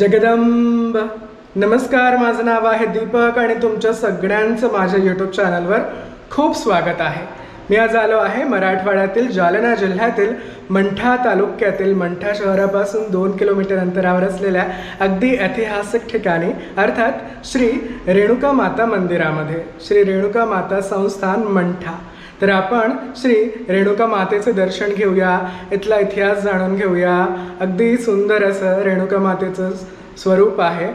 जगदंब. नमस्कार माझं नाव आहे दीपक आणि तुमच्या सगळ्यांचं माझ्या यूट्यूब चॅनलवर खूप स्वागत आहे. मी आज आलो आहे मराठवाड्यातील जालना जिल्ह्यातील मंठा तालुक्यातील मंठा शहरापासून दोन किलोमीटर अंतरावर असलेल्या अगदी ऐतिहासिक ठिकाणी अर्थात श्री रेणुका माता मंदिरामध्ये. श्री रेणुका माता संस्थान मंठा. तर आपण श्री रेणुका मातेचं दर्शन घेऊया इथला इतिहास जाणून घेऊया. अगदी सुंदर असं रेणुका मातेचं स्वरूप आहे.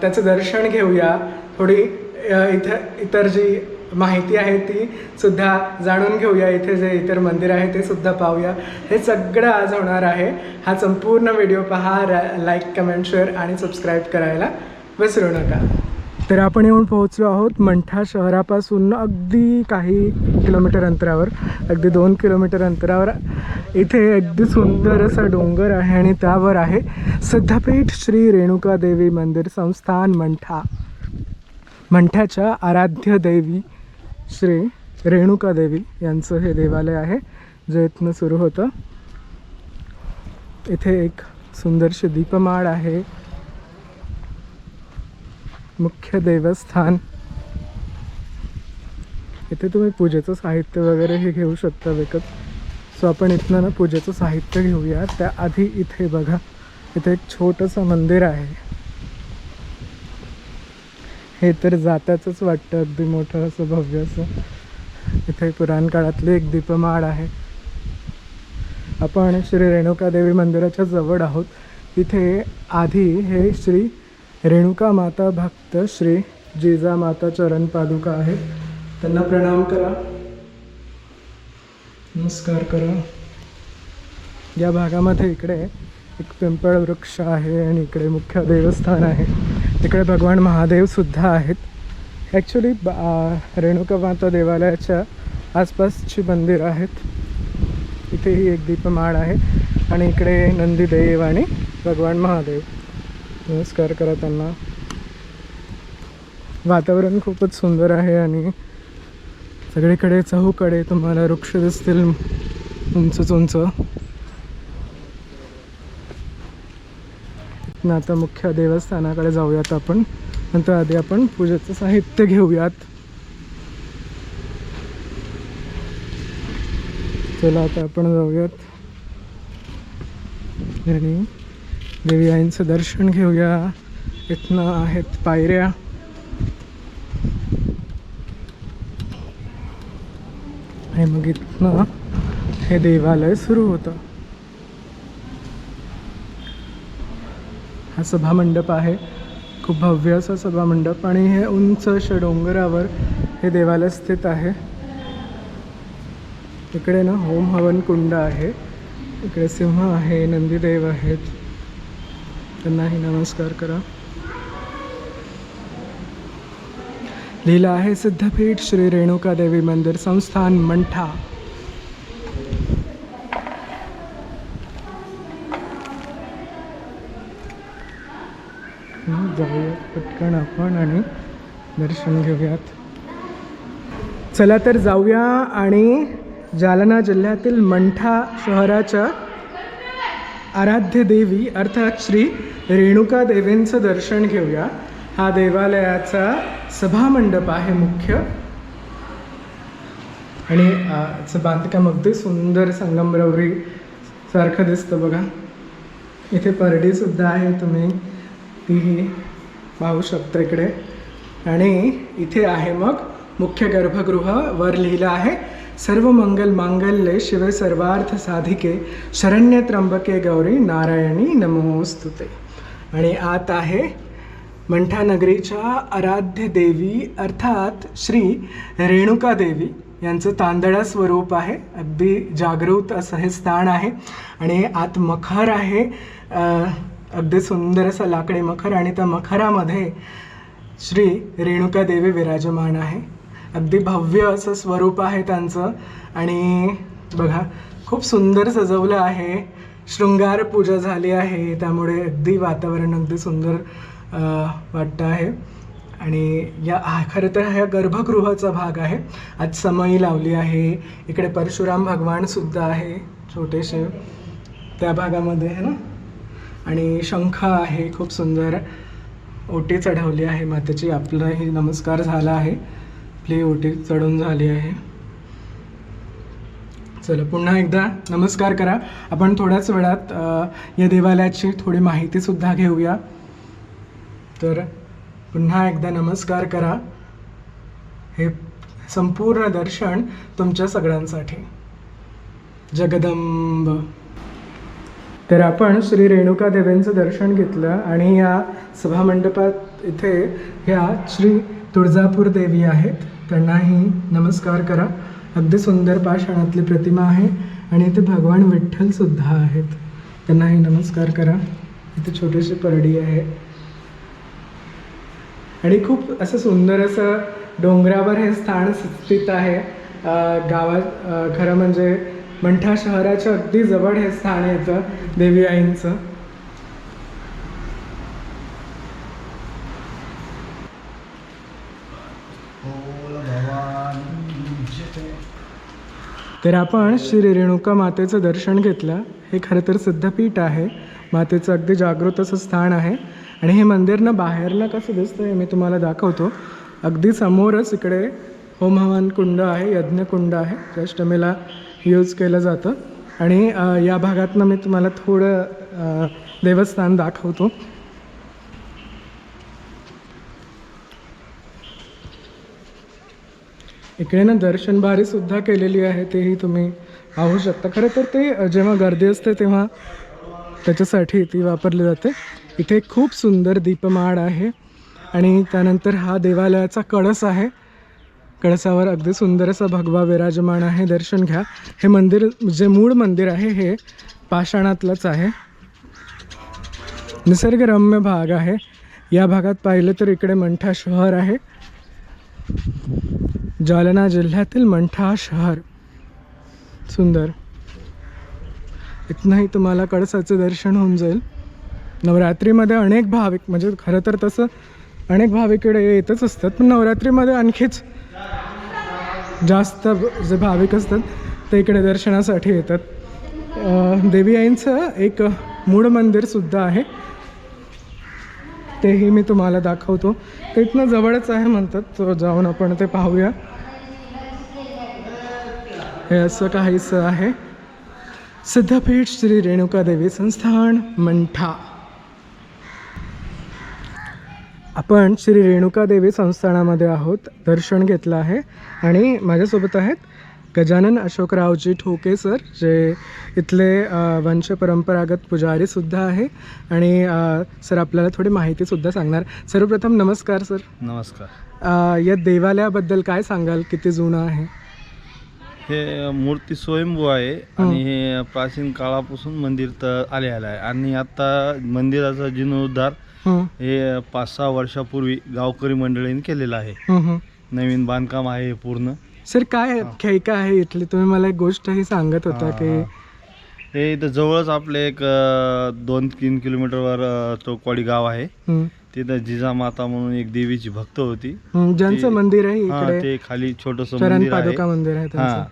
त्याचं दर्शन घेऊया. थोडी इथं इतर जी माहिती आहे ती सुद्धा जाणून घेऊया. इथे जे इतर मंदिर आहे ते सुद्धा पाहूया. हे सगळं आज होणार आहे. हा संपूर्ण व्हिडिओ पहा लाईक कमेंट शेअर आणि सबस्क्राईब करायला विसरू नका. तर आपण येऊन पोहोचलो आहोत मंठा शहरापासून अगदी काही किलोमीटर अंतरावर अगदी दोन किलोमीटर अंतरावर. इथे अगदी सुंदर असा डोंगर आहे आणि त्यावर आहे सिद्धपीठ श्री रेणुका देवी मंदिर संस्थान मंठा. मंठ्याच्या आराध्य देवी श्री रेणुका देवी यांचं हे देवालय आहे जे इथनं सुरू होतं. इथे एक सुंदरशी दीपमाळ आहे. मुख्य देवस्थान. इथे तुम्ही पूजेचं साहित्य वगैरे हे घेऊ शकता विकत. सो आपण इथनं ना पूजेचं साहित्य घेऊया. त्याआधी इथे बघा इथे एक छोटंसं मंदिर आहे. हे तर जाताचंच वाटतं अगदी मोठं असं भव्य असं. इथे पुराण काळातली एक दीपमाळ आहे. आपण श्री रेणुका देवी मंदिराच्या जवळ आहोत. इथे आधी हे श्री रेणुका माता भक्त श्री जिजा माता चरण पादुका आहेत. त्यांना प्रणाम करा. नमस्कार करा. या भागामध्ये इकडे एक पिंपळ वृक्ष आहे आणि इकडे मुख्य देवस्थान आहे. इकडे भगवान महादेवसुद्धा आहेत. ॲक्च्युली रेणुका माता देवालयाच्या आसपासची मंदिरं आहेत. इथेही एक दीपमाळ आहे. आणि इकडे नंदीदेव आणि भगवान महादेव. नमस्कार करा त्यांना. वातावरण खूपच सुंदर आहे आणि सगळीकडे चहूकडे तुम्हाला वृक्ष दिसतील उंच उंच ना आता मुख्य देवस्थानाकडे जाऊयात आपण. नंतर आधी आपण पूजेचं साहित्य घेऊयात. चला आता आपण जाऊयात. आणि देवी आईंचं दर्शन घेऊया. इथनं आहेत पायऱ्या. आणि मग इथनं हे देवालय सुरू होतं. हा सभामंडप आहे. खूप भव्य असा सभामंडप. आणि हे उंच अशा डोंगरावर हे देवालय स्थित आहे. इकडे ना होम हवन कुंड आहे. इकडे सिंह आहे नंदीदेव आहेत. त्यांनाही नमस्कार करा. लिहिलं आहे सिद्धपीठ श्री रेणुका देवी मंदिर संस्थान मंठा. जाऊयात पटकन आपण आणि दर्शन घेऊयात. चला तर जाऊया आणि जालना जिल्ह्यातील मंठा शहराच्या आराध्य देवी अर्थात श्री रेणुका देवींचं दर्शन घेऊया. हा देवालयाचा सभामंडप आहे मुख्य. आणि याचं बांधकाम अगदी सुंदर संगमरवरी सारखं दिसतं बघा. इथे परडीसुद्धा आहे तुम्ही तीही पाहू शकता इकडे. आणि इथे आहे मग मुख्य गर्भगृह वर लिहिलं आहे सर्व मंगल मांगल्ये शिवे सर्वार्थ साधिके शरण्य त्र्यंबके गौरी नारायणी नमोस्तुते. आणि आत आहे मंठा नगरीच्या आराध्य देवी अर्थात श्री रेणुका देवी. यांचं तांदळा स्वरूप आहे. अगदी जागृत असं हे स्थान आहे. आणि आत मखर आहे. अगदी सुंदर असं लाकडी मखर आणि त्या मखरामध्ये श्री रेणुका देवी विराजमान आहे. अगदी भव्य असं स्वरूप आहे त्यांचं. आणि बघा खूप सुंदर सजवलं आहे. शृंगार पूजा झाली आहे. त्यामुळे अगदी वातावरण अगदी सुंदर वाटतं आहे. आणि या खरं तर हा गर्भगृहाचा भाग आहे. आज समई लावली आहे. इकडे परशुराम भगवान सुद्धा आहे छोटेसे. त्या भागामध्ये आहे ना? आणि शंख आहे खूप सुंदर. ओटी चढवली आहे. मातेची आपलाही नमस्कार झाला आहे. आपली ओटी चढून झाली आहे. चला पुन्हा एकदा नमस्कार करा. आपण थोड्याच वेळात या देवालयाची थोडी माहितीसुद्धा घेऊया. तर पुन्हा एकदा नमस्कार करा. हे संपूर्ण दर्शन तुमच्या सगळ्यांसाठी. जगदंब. तर आपण श्री रेणुका देवींचं दर्शन घेतलं आणि या सभामंडपात इथे ह्या श्री तुळजापूर देवी आहेत. त्यांनाही नमस्कार करा. अगदी सुंदर पाषाणातली प्रतिमा आहे आणि इथे भगवान विठ्ठलसुद्धा आहेत. त्यांनाही नमस्कार करा. इथे छोटीशी परडी आहे. आणि खूप असं सुंदर असं डोंगरावर हे स्थान स्थित आहे. गावात खरं म्हणजे मंठा शहराच्या अगदी जवळ हे स्थान येतं देवी आईंचं. हो. तर आपण श्री रेणुका मातेचं दर्शन घेतलं. हे खरं तर सिद्धपीठ आहे. मातेचं अगदी जागृत असं स्थान आहे. आणि हे मंदिर ना बाहेरनं कसं दिसतं हे मी तुम्हाला दाखवतो. अगदी समोरच इकडे होम हवन कुंड आहे यज्ञकुंड आहे. अष्टमीला यूज केलं जातं. आणि या भागातनं मी तुम्हाला थोडं देवस्थान दाखवतो. इकडे ना दर्शनबारीसुद्धा सुद्धा केलेली आहे तेही तुम्ही पाहू शकता. खरं तर ते जेव्हा गर्दी असते तेव्हा त्याच्यासाठी ती वापरली जाते. इथे खूप सुंदर दीपमाळ आहे आणि त्यानंतर हा देवालयाचा कळस आहे. कळसावर अगदी सुंदर असा भगवा विराजमान आहे. दर्शन घ्या. हे मंदिर जे मूळ मंदिर आहे हे पाषाणातलंच आहे. निसर्गरम्य भाग आहे. या भागात पाहिलं तर इकडे मंठा शहर आहे. जालना जिल्ह्यातील मंठा शहर. सुंदर. इथनंही तुम्हाला कळसाचं दर्शन होऊन जाईल. नवरात्रीमध्ये अनेक भाविक म्हणजे खरं तर तसं अनेक भाविकडे येतच असतात पण नवरात्रीमध्ये आणखीच जास्त जे भाविक असतात ते इकडे दर्शनासाठी येतात. देवी आईंचं एक मूळ मंदिरसुद्धा आहे. तेही मी तुम्हाला दाखवतो. ते इथनं जवळच आहे म्हणतात तो जाऊन आपण ते पाहूया. हे असं काहीसं आहे. सिद्धपीठ श्री रेणुका देवी संस्थान मंठा. आपण श्री रेणुका देवी संस्थानामध्ये आहोत दर्शन घेतलं आहे आणि माझ्यासोबत आहेत गजानन अशोकरावजी ठोके सर जे इथले वंश परंपरागत पुजारीसुद्धा आहे. आणि सर आपल्याला थोडी माहितीसुद्धा सांगणार. सर्वप्रथम नमस्कार सर. नमस्कार. या देवालयाबद्दल काय सांगाल? किती जुनं आहे? हे मूर्ती स्वयंभू आहे. आणि हे प्राचीन काळापासून मंदिर तर आले आहे. आणि आता मंदिराचा जीर्णोद्धार हं, पाच सहा वर्षापूर्वी गावकरी मंडळींनी केलेलं आहे. नवीन बांधकाम आहे हे पूर्ण. सर काय खेळका आहे इथली? तुम्ही मला एक गोष्टही सांगत होता हा, की हा. हे इथं जवळच आपले एक अं, दोन तीन किलोमीटरवर अं, चौकवाडी गाव आहे. हं, तिथं जिजामाता म्हणून एक देवीची भक्त होती. हं, ज्यांचं ते- मंदिर आहे हा इकडे. ते खाली छोटस चरण मंदिर आहे. पादुका मंदिर आहे हा. त्यांचं.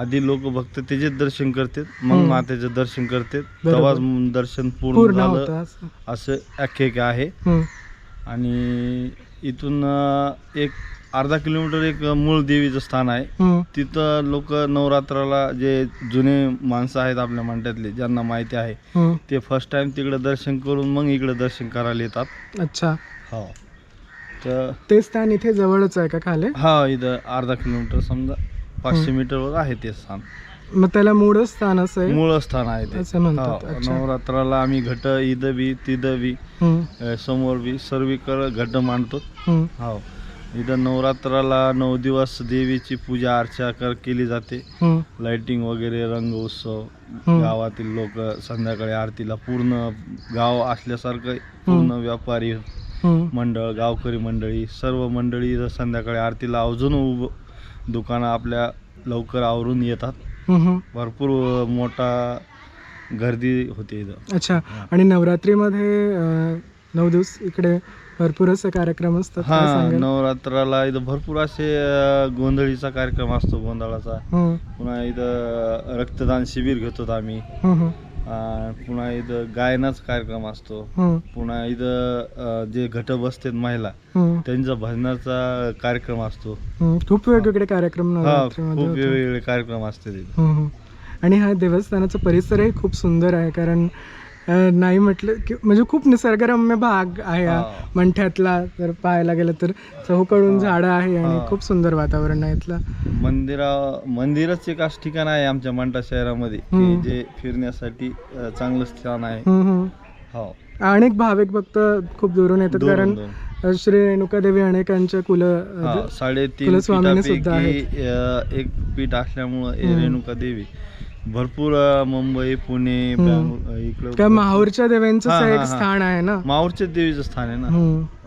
आधी लोक भक्त त्याचे दर्शन करतात मग हम्म. मातेचं दर्शन करतात. बरोबर. तेव्हाच म- दर्शन पूर्ण पूर्ण झालं. होतं असं. असं आख्यायिका आहे. हं, आणि इथून अं, एक अर्धा किलोमीटर एक मूळ देवीचं स्थान आहे. तिथं लोक नवरात्राला जे जुने माणसं आहेत आपल्या मंडळातले ज्यांना माहिती आहे. ते फर्स्ट टाइम तिकडे दर्शन करून मग इकडे दर्शन करायला येतात. अच्छा. हो. तर ते स्थान इथे जवळच आहे का खाली? हा इथं अर्धा किलोमीटर समजा पाचशे मीटरवर आहे ते स्थान. मग त्याला मूळ स्थान असं मूळ स्थान आहे ते. असं म्हणतात, हो. नवरात्राला आम्ही घट इथं बी तिथं बी समोर बी सर्वीकडे घट मांडतो. हो. इथं नवरात्राला नऊ दिवस देवीची पूजा अर्चा कर केली जाते. लाइटिंग वगैरे रंग उत्सव. गावातील लोक संध्याकाळी आरतीला पूर्ण गाव असल्यासारखं पूर्ण व्यापारी. मंडळ गावकरी मंडळी सर्व मंडळी संध्याकाळी आरतीला अजून उभ दुकानं आपल्या लवकर आवरून येतात. भरपूर मोठा गर्दी होते इथं. अच्छा. आणि नवरात्रीमध्ये नऊ दिवस इकडे भरपूर असे कार्यक्रम असतात काय हा सांगाल? नवरात्राला इथं भरपूर असे अ, गोंधळीचा कार्यक्रम असतो गोंधळाचा हं, पुन्हा इथं रक्तदान शिबिर घेतो आम्ही हं, हं. अं, पुन्हा इथं गायनाचा कार्यक्रम असतो पुन्हा इथं अं, जे घट बसतात महिला त्यांचा भजनाचा कार्यक्रम असतो. खूप वेगवेगळे कार्यक्रम हा नवरात्रीमध्ये खूप होतात. वेगवेगळे कार्यक्रम असतात तिथे. आणि हा देवस्थानाचा परिसरही खूप सुंदर आहे कारण नाही म्हटलं की म्हणजे खूप निसर्गरम्य भाग आहे हा. मंठ्यातला जर पाहायला गेलं तर चहूकडून. झाडं आहे आणि. खूप सुंदर वातावरण आहे इथलं मंदिरा मंदिरच एक असं ठिकाण आहे आमच्या मंडा शहरामध्ये की. जे फिरण्यासाठी अं, चांगलं स्थान आहे हम्म, हम्म. हो अनेक भाविक भक्त खूप दुरून येतात दोन- कारण दोन. अ, श्री रेणुका देवी अनेकांच्या कुल हा, साडेतीन कुलस्वामिनी सुद्धा पीठापैकी अं, एक पीठ असल्यामुळं हे. रेणुका देवी भरपूर मुंबई पुणे इकडं काय माहूरच्या हा, एक. स्थान आहे ना? माहूरच्या देवीचं स्थान आहे ना?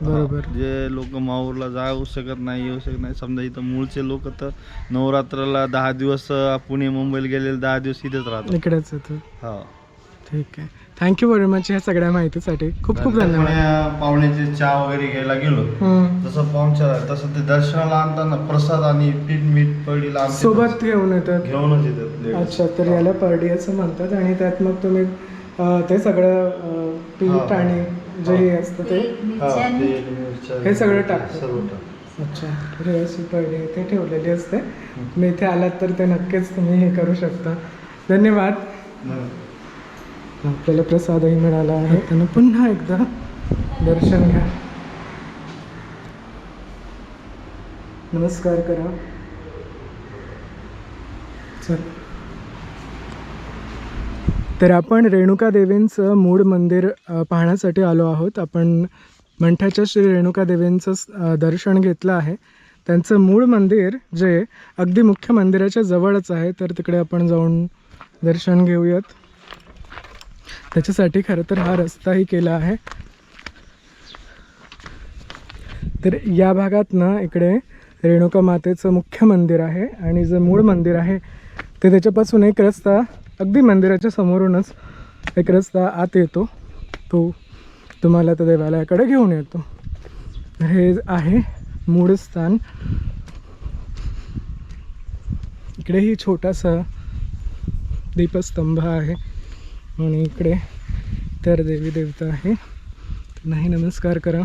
बरोबर. जे लोक माहूरला जाऊ शकत नाही येऊ शकत नाही समजा इथं मूळचे लोक तर नवरात्राला दहा दिवस पुणे मुंबईला गेलेले दहा दिवस इथेच राहतात. इकडेच येतो हा. ठीक आहे. थँक्यू व्हेरी मच ह्या सगळ्या माहितीसाठी खूप खूप धन्यवाद पाहुण्याचे चहा वगैरे घ्यायला गेलो हम्म. जसं पाहुणचार आहे तसं ते दर्शनाला आणताना प्रसाद आणि पीठ मीठ पडीला आणतात. सोबत घेऊन येतात घेऊनच येतात ladies. अच्छा तर याला परडी असं म्हणतात आणि त्यात मग तुम्ही अ, ते सगळं अ, पीठ हा. आणि जे हे असतं ते हा, मिरच्या, हे सगळं टाकतात. सर्व टाकतात. अच्छा तर ही अशी परडी इथे ठेवलेली असते तुम्ही इथे आलात तर ते नक्कीच तुम्ही हे करू शकता धन्यवाद हम्म. आपल्याला प्रसादही मिळाला आहे. आणि पुन्हा एकदा दर्शन घ्या. नमस्कार करा. चल. तर आपण रेणुका देवींचं मूळ मंदिर पाहण्यासाठी आलो आहोत. आपण मंठ्याच्या श्री रेणुका देवींचं दर्शन घेतलं आहे. त्यांचं मूळ मंदिर जे अगदी मुख्य मंदिराच्या जवळच आहे तर तिकडे आपण जाऊन दर्शन घेऊयात. त्याच्यासाठी खरं तर हा रस्ताही केला आहे. तर या भागात ना इकडे रेणुका मातेचं मुख्य मंदिर आहे आणि जे मूळ मंदिर आहे ते त्याच्यापासून एक रस्ता अगदी मंदिराच्या समोरूनच एक रस्ता आत येतो. तो तुम्हाला त्या देवालयाकडे घेऊन येतो. हे आहे मूळ स्थान. इकडेही छोटासा दीपस्तंभ आहे. आणि इकडे तर देवी देवता आहे. त्यांनाही नमस्कार करा.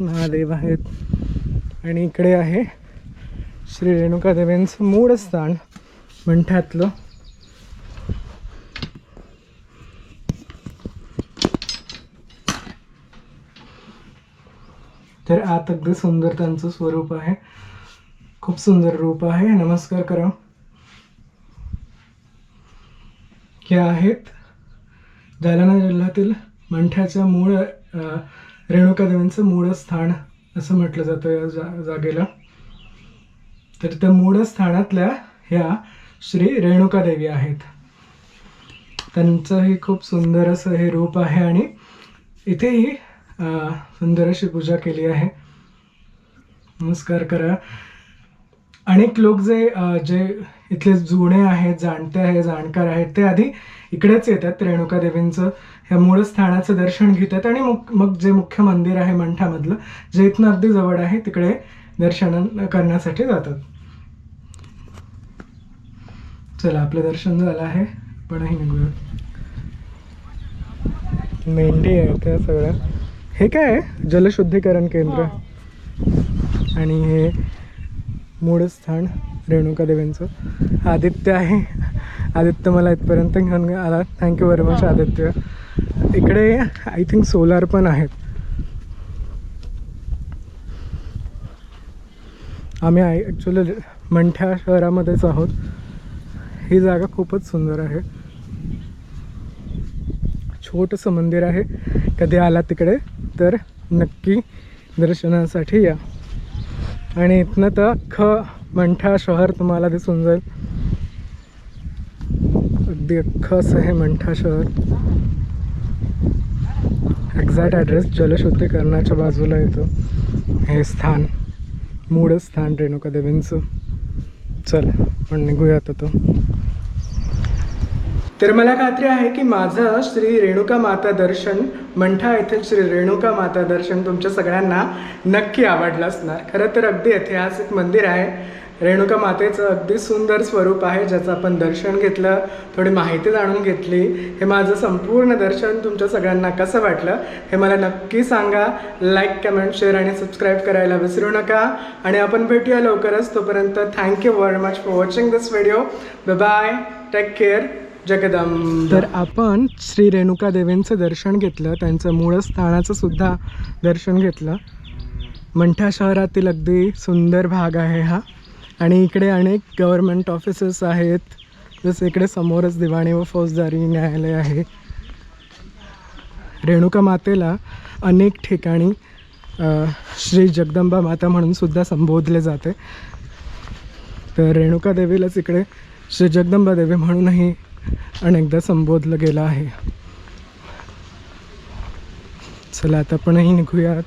महादेव आहेत. आणि इकडे आहे श्री रेणुका देवींचं मूळ स्थान मंठ्यातलं. तर आत अगदी सुंदर त्यांचं स्वरूप आहे. खूप सुंदर रूप आहे. नमस्कार करा. हे आहेत. जालना जिल्ह्यातील मंठ्याच्या मूळ रेणुकादेवींचं मूळ स्थान असं म्हटलं जातं या जा जागेला. तर त्या मूळ स्थानातल्या ह्या श्री रेणुकादेवी आहेत. त्यांचंही खूप सुंदर असं हे रूप आहे आणि इथेही सुंदर अशी पूजा केली आहे. नमस्कार करा. अनेक लोक जे जे इथले जुने आहेत जाणते आहे जाणकार आहेत ते आधी इकडेच येतात रेणुका देवींचं ह्या मूळ स्थानाचं दर्शन घेतात आणि मग मग जे मुख्य मंदिर आहे मंठामधलं जे इथनं अगदी जवळ आहे तिकडे दर्शन करण्यासाठी जातात. चला आपलं दर्शन झालं आहे. आपणही निघूया. मेंढी आहे त्या सगळ्या. हे काय आहे? जलशुद्धीकरण केंद्र. आणि हे मूळ स्थान. रेणुका देवींचं. आदित्य आहे. आदित्य मला इथपर्यंत घेऊन आला. Thank you very much Aditya. इकडे आय थिंक सोलार पण आहेत. आम्ही ॲक्च्युली मंठ्या शहरामध्येच आहोत. ही जागा खूपच सुंदर आहे. छोटंसं मंदिर आहे. कधी आला तिकडे तर नक्की दर्शनासाठी या. आणि इथनं तर अख्खं मंठा शहर तुम्हाला दिसून जाईल. अगदी अख्खं आहे मंठा शहर. एक्झॅक्ट ॲड्रेस जलशुद्धीकरणाच्या बाजूला येतो. हे स्थान मूळ स्थान रेणुका देवींचं चल पण निघूयात आता. तर मला खात्री आहे की माझं श्री रेणुका माता दर्शन मंठा येथील श्री रेणुका माता दर्शन तुमच्या सगळ्यांना नक्की आवडलं असणार. खरं तर अगदी ऐतिहासिक मंदिर आहे. रेणुका मातेचं अगदी सुंदर स्वरूप आहे ज्याचं आपण दर्शन घेतलं थोडी माहिती जाणून घेतली. हे माझं संपूर्ण दर्शन तुमच्या सगळ्यांना कसं वाटलं हे मला नक्की सांगा. लाईक कमेंट शेअर आणि सबस्क्राईब करायला विसरू नका. आणि आपण भेटूया लवकरच. तोपर्यंत thank you very much for watching this video bye take care Jagdam तर आपण श्री रेणुका देवींचं दर्शन घेतलं त्यांचं मूळ स्थानाचं सुद्धा दर्शन घेतलं. मंठा शहरातील अगदी सुंदर भाग आहे हा. आणि इकडे अनेक गव्हर्मेंट ऑफिसेस आहेत. जसं इकडे समोरच दिवाणी व फौजदारी न्यायालय आहे. रेणुका मातेला अनेक ठिकाणी श्री जगदंबा माता म्हणून सुद्धा संबोधले जाते. तर रेणुका देवीलाच इकडे श्री जगदंबा देवी म्हणूनही अनेकदा संबोधलं गेलं आहे. चला आता आपणही निघूयात.